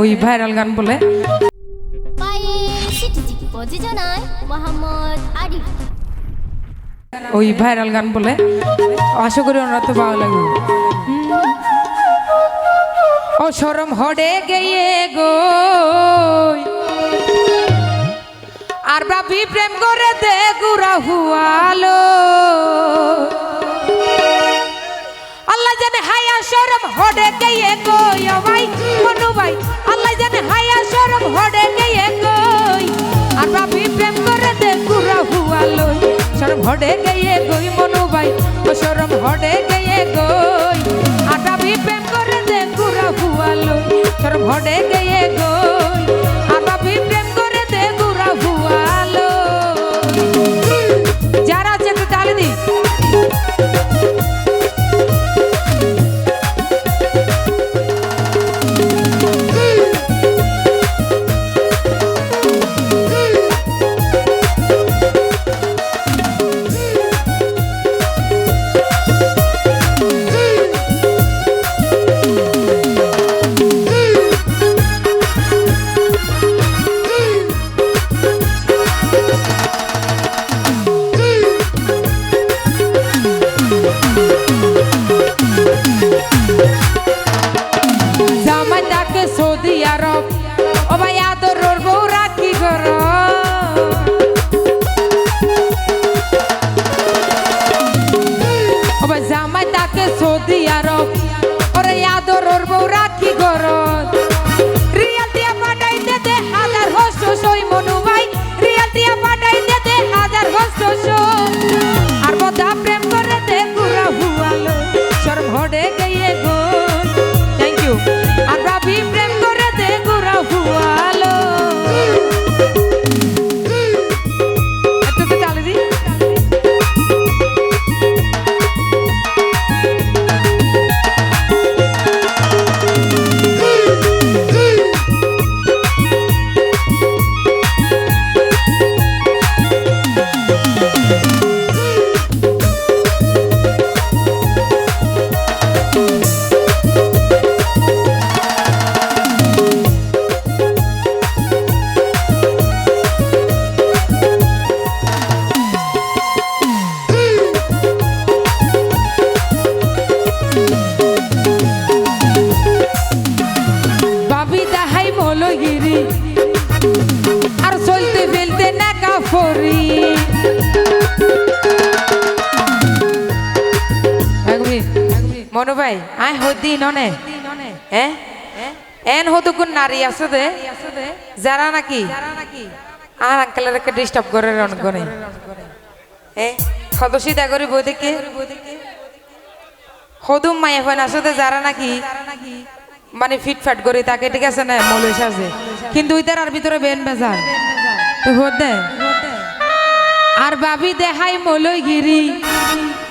ওই ভাইরাল গান বলে। ওই ভাইরাল গান বলে। আশা করি ওনার তো ভালো লাগবে। ও সরম হডে গিয়ে গো। আর বাবি প্রেম করে দে গুড়া হুয়ালো আল্লাহ জানে হায়া সরম হডে গিয়ে গো। ভাই, মনু ভাই। হায়া হডে গিয়ে গো আর বাবি প্রেম করে দে গুড়া হুয়ালো সরম হডে গিয়ে গই মনু ভাই সরম হডে সৌদি আরব ও ভাই আদর বউ কি কর? ও ভাই জামাই তাকে সৌদি আরব মনু ভাই আয় হদি ননে। হ্যাঁ এন হতো কোন নারী আছে দে। যারা নাকি? আর আঙ্কেলের একটা ডিস্টার্ব করে করে এ? সদস্যতা করি বই হদুম মায়ে হয় না আসলে যারা নাকি? মানে ফিটফাট করে, তাকে ঠিক আছে না মৌল সাজে। কিন্তু ওইটার আর ভিতরে বেন বেজার। তো হতে আর বাবি দেখাই মলই গিরি।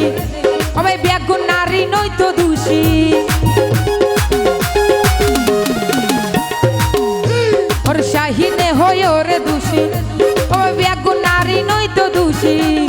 ওরে দেশি ব্যাগুন নারী নয়তো দোষী ওর শাহিনে হই ওরে দোষী সবাই ব্যাগুন নারী নই তো দোষী